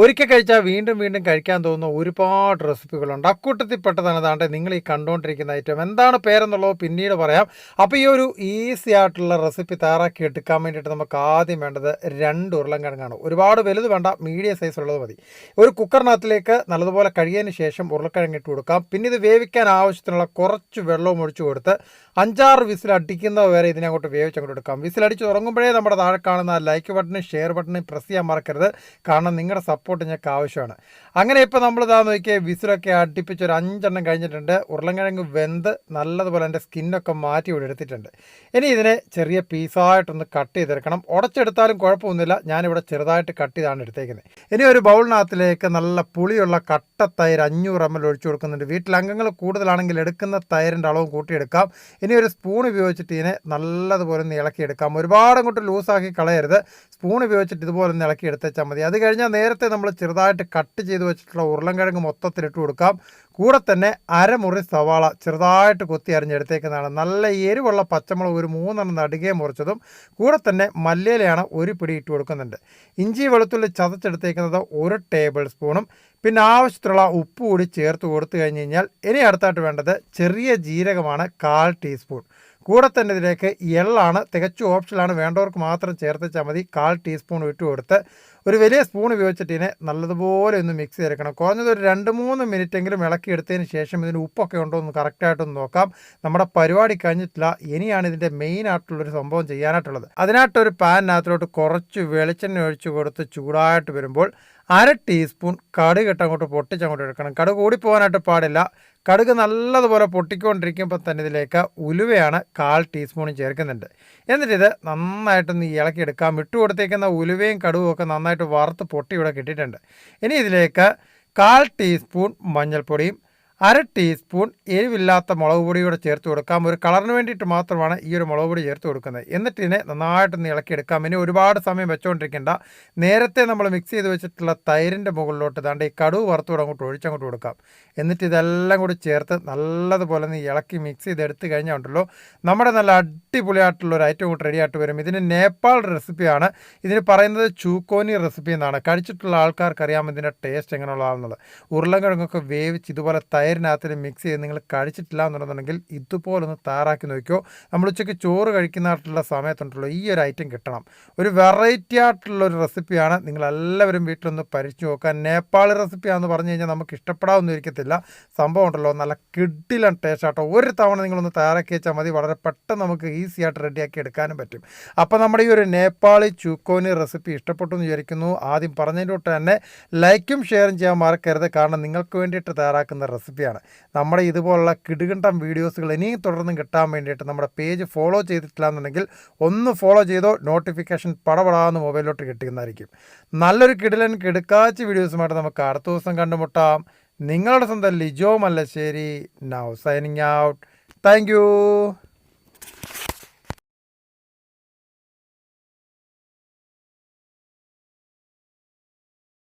ഒരിക്കൽ കഴിച്ചാൽ വീണ്ടും വീണ്ടും കഴിക്കാൻ തോന്നുന്ന ഒരുപാട് റെസിപ്പികളുണ്ട്. അക്കൂട്ടത്തിൽ പെട്ടതാണ് അതാണ്ട് നിങ്ങൾ ഈ കണ്ടുകൊണ്ടിരിക്കുന്ന ഐറ്റം. എന്താണ് പേരെന്നുള്ളത് പിന്നീട് പറയാം. അപ്പോൾ ഈ ഒരു ഈസി ആയിട്ടുള്ള റെസിപ്പി തയ്യാറാക്കി എടുക്കാൻ വേണ്ടിയിട്ട് നമുക്ക് ആദ്യം വേണ്ടത് രണ്ട് ഉരുളൻകിഴങ്ങാണ്. ഒരുപാട് വലുത് വേണ്ട മീഡിയം സൈസ് ഉള്ളത് മതി. ഒരു കുക്കറിനകത്തിലേക്ക് നല്ലതുപോലെ കഴിയതിന് ശേഷം ഉരുളക്കിഴങ്ങ് ഇട്ട് കൊടുക്കാം. പിന്നെ ഇത് വേവിക്കാൻ ആവശ്യത്തിനുള്ള കുറച്ച് വെള്ളവും ഒഴിച്ചു കൊടുത്ത് അഞ്ചാറ് വിസിൽ അടിക്കുന്നത് വരെ ഇതിനെ അങ്ങോട്ട് വേവിച്ച് അങ്ങോട്ട് എടുക്കാം. വിസിലടിച്ച് തുടങ്ങുമ്പോഴേ നമ്മുടെ താഴെ കാണുന്ന ലൈക്ക് ബട്ടണും ഷെയർ ബട്ടണും പ്രസ് ചെയ്യാൻ മറക്കരുത്. കാരണം നിങ്ങളുടെ സപ്പോർട്ട് ഞങ്ങൾക്ക് ആവശ്യമാണ് അങ്ങനെ ഇപ്പോൾ നമ്മൾ ഇതാ നോക്കിയാൽ വിസിലൊക്കെ അടുപ്പിച്ച് ഒരു അഞ്ചെണ്ണം കഴിഞ്ഞിട്ടുണ്ട്. ഉരുളൻകിഴങ്ങ് വെന്ത് നല്ലതുപോലെ എന്റെ സ്കിന്നൊക്കെ മാറ്റി ഇവിടെ എടുത്തിട്ടുണ്ട്. ഇനി ഇതിനെ ചെറിയ പീസായിട്ടൊന്ന് കട്ട് ചെയ്തെടുക്കണം. ഉടച്ചെടുത്താലും കുഴപ്പമൊന്നുമില്ല. ഞാനിവിടെ ചെറുതായിട്ട് കട്ട് ചെയ്താണ് എടുത്തേക്കുന്നത്. ഇനി ഒരു ബൗളിനകത്തിലേക്ക് നല്ല പുളിയുള്ള കട്ട തൈര് അഞ്ഞൂറ് എം എൽ ഒഴിച്ചു കൊടുക്കുന്നുണ്ട്. വീട്ടിൽ അംഗങ്ങൾ കൂടുതലാണെങ്കിൽ എടുക്കുന്ന തൈരിന്റെ അളവും കൂട്ടിയെടുക്കാം. ഇനി ഒരു സ്പൂൺ ഉപയോഗിച്ചിട്ട് ഇതിനെ നല്ലതുപോലെ ഒന്ന് ഇളക്കിയെടുക്കാം. ഒരുപാട് അങ്ങോട്ട് ലൂസാക്കി കളയരുത്. സ്പൂൺ ഉപയോഗിച്ചിട്ട് ഇതുപോലെ ഒന്ന് ഇളക്കി എടുത്തേച്ചാൽ മതി. അത് കഴിഞ്ഞാൽ നേരത്തെ നമ്മൾ ചെറുതായിട്ട് കട്ട് ചെയ്ത് വെച്ചിട്ടുള്ള ഉരുളൻകിഴങ്ങ് മൊത്തത്തിലിട്ട് കൊടുക്കാം. കൂടെ തന്നെ അരമുറി സവാള ചെറുതായിട്ട് കൊത്തി അരിഞ്ഞെടുത്തേക്കുന്നതാണ്. നല്ല എരിവുള്ള പച്ചമുളക് ഒരു മൂന്നെണ്ണം നടുകയെ മുറിച്ചതും കൂടെ തന്നെ മല്ലിയിലയാണ് ഒരു പിടി ഇട്ട് കൊടുക്കുന്നുണ്ട്. ഇഞ്ചി വെളുത്തുള്ളി ചതച്ചെടുത്തേക്കുന്നത് ഒരു ടേബിൾ സ്പൂണും പിന്നെ ആവശ്യത്തിലുള്ള ഉപ്പ് കൂടി ചേർത്ത് കൊടുത്തു കഴിഞ്ഞ് കഴിഞ്ഞാൽ ഇനി അടുത്തായിട്ട് വേണ്ടത് ചെറിയ ജീരകമാണ് കാൽ ടീസ്പൂൺ. കൂടെ തന്നെ ഇതിലേക്ക് എള്ളാണ് തികച്ചും ഓപ്ഷനാണ് വേണ്ടവർക്ക് മാത്രം ചേർത്തിച്ചാൽ മതി. കാൽ ടീസ്പൂൺ ഇട്ട് കൊടുത്ത് ഒരു വലിയ സ്പൂൺ ഉപയോഗിച്ചിട്ട് ഇതിനെ നല്ലതുപോലെ ഒന്ന് മിക്സ് ചെയ്തെടുക്കണം. കുറഞ്ഞത് ഒരു രണ്ട് മൂന്ന് ഇളക്കി എടുത്തതിന് ശേഷം ഇതിന് ഉപ്പൊക്കെ ഉണ്ടോ എന്ന് കറക്റ്റായിട്ടൊന്ന് നോക്കാം. നമ്മുടെ പരിപാടി കഴിഞ്ഞിട്ടില്ല. ഇനിയാണ് ഇതിന്റെ മെയിൻ ആയിട്ടുള്ളൊരു സംഭവം ചെയ്യാനായിട്ടുള്ളത്. അതിനായിട്ടൊരു പാനിനകത്തിലോട്ട് കുറച്ച് വെളിച്ചെണ്ണ ഒഴിച്ച് കൊടുത്ത് ചൂടായിട്ട് വരുമ്പോൾ അര ടീസ്പൂൺ കടുക് ഇട്ട് അങ്ങോട്ട് പൊട്ടിച്ചങ്ങോട്ട് എടുക്കണം. കടുക് കൂടി പോകാനായിട്ട് പാടില്ല. കടുക് നല്ലതുപോലെ പൊട്ടിക്കൊണ്ടിരിക്കുമ്പോൾ തന്നെ ഇതിലേക്ക് ഉലുവയാണ് കാൽ ടീസ്പൂണും ചേർക്കുന്നുണ്ട്. എന്നിട്ട് ഇത് നന്നായിട്ടൊന്ന് ഇളക്കിയെടുക്കാം ഇട്ട് കൊടുത്തേക്കുന്ന ഉലുവയും കടുകും ഒക്കെ നന്നായിട്ട് വറുത്ത് പൊട്ടി ഇവിടെ കിട്ടിയിട്ടുണ്ട്. ഇനി ഇതിലേക്ക് കാൽ ടീസ്പൂൺ മഞ്ഞൾപ്പൊടിയും അര ടീസ്പൂൺ എരിവില്ലാത്ത മുളക് പൊടി കൂടെ ചേർത്ത് കൊടുക്കാം. ഒരു കളറിന് വേണ്ടിയിട്ട് മാത്രമാണ് ഈ ഒരു മുളക് പൊടി ചേർത്ത് കൊടുക്കുന്നത്. എന്നിട്ട് ഇതിനെ നന്നായിട്ടൊന്ന് ഇളക്കിയെടുക്കാം. ഇനി ഒരുപാട് സമയം വെച്ചുകൊണ്ടിരിക്കേണ്ട നേരത്തെ നമ്മൾ മിക്സ് ചെയ്ത് വെച്ചിട്ടുള്ള തൈരിന്റെ മുകളിലോട്ട് ദാണ്ട് ഈ കടുവ് വറുത്തൂടെ അങ്ങോട്ട് ഒഴിച്ചങ്ങോട്ട് കൊടുക്കാം. എന്നിട്ട് ഇതെല്ലാം കൂടി ചേർത്ത് നല്ലതുപോലെ ഒന്ന് ഇളക്കി മിക്സ് ചെയ്ത് എടുത്ത് കഴിഞ്ഞാൽ ഉണ്ടല്ലോ. നമ്മുടെ നല്ല അടിപൊളിയായിട്ടുള്ള ഒരു ഐറ്റം കൂട്ട് റെഡി ആയിട്ട് വരും. ഇതിന് നേപ്പാൾ റെസിപ്പിയാണ് ഇതിന് പറയുന്നത് ചൂക്കോനി റെസിപ്പി എന്നാണ്. കഴിച്ചിട്ടുള്ള ആൾക്കാർക്ക് അറിയാം ഇതിന്റെ ടേസ്റ്റ് എങ്ങനെയുള്ളതാണെന്നുള്ളത്. ഉരുളൻകിഴങ്ങൊക്കെ വേവിച്ച് ഇതുപോലെ തൈരിനകത്തിൽ മിക്സ് ചെയ്ത് നിങ്ങൾ കഴിച്ചിട്ടില്ല എന്നുണ്ടെന്നുണ്ടെങ്കിൽ ഇതുപോലൊന്ന് തയ്യാറാക്കി നോക്കിയോ നമ്മൾ ഉച്ചയ്ക്ക് ചോറ് കഴിക്കുന്നതായിട്ടുള്ള സമയത്തുണ്ടല്ലോ ഈ ഒരു ഐറ്റം കിട്ടണം. ഒരു വെറൈറ്റി ആയിട്ടുള്ള ഒരു റെസിപ്പിയാണ് നിങ്ങൾ എല്ലാവരും വീട്ടിലൊന്ന് പരിച്ചു നോക്കുക. നേപ്പാളി റെസിപ്പിയാണെന്ന് പറഞ്ഞു കഴിഞ്ഞാൽ നമുക്ക് ഇഷ്ടപ്പെടാമെന്ന് ഇരിക്കത്തില്ല സംഭവം ഉണ്ടല്ലോ നല്ല കിഡിലൻ ടേസ്റ്റ് ആട്ടോ. ഒരു തവണ നിങ്ങളൊന്ന് തയ്യാറാക്കി വെച്ചാൽ മതി. വളരെ പെട്ടെന്ന് നമുക്ക് ഈസി ആയിട്ട് റെഡിയാക്കി എടുക്കാനും പറ്റും. അപ്പോൾ നമ്മുടെ ഈ ഒരു നേപ്പാളി ചൂക്കോനി റെസിപ്പി ഇഷ്ടപ്പെട്ടു എന്ന് വിചാരിക്കുന്നു. ആദ്യം പറഞ്ഞതിന്റെ തന്നെ ലൈക്കും ഷെയറും ചെയ്യാൻ മറക്കരുത്. കാരണം നിങ്ങൾക്ക് വേണ്ടിയിട്ട് തയ്യാറാക്കുന്ന റെസിപ്പിയാണ് നമ്മുടെ ഇതുപോലുള്ള കിടുകണ്ടം വീഡിയോസുകൾ ഇനിയും തുടർന്നും കിട്ടാൻ വേണ്ടിയിട്ട് നമ്മുടെ പേജ് ഫോളോ ചെയ്തിട്ടില്ല എന്നുണ്ടെങ്കിൽ ഒന്ന് ഫോളോ ചെയ്തോ നോട്ടിഫിക്കേഷൻ പടപടാന്ന് മൊബൈലിലോട്ട് കിട്ടുന്നതായിരിക്കും നല്ലൊരു കിടിലൻ കിടുക്കാച്ച വീഡിയോസുമായിട്ട് നമുക്ക് അടുത്ത ദിവസം കണ്ടുമുട്ടാം. നിങ്ങളുടെ സ്വന്തം Lijo Mallassery. Now signing out thank